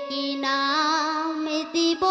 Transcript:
কি নাম দিব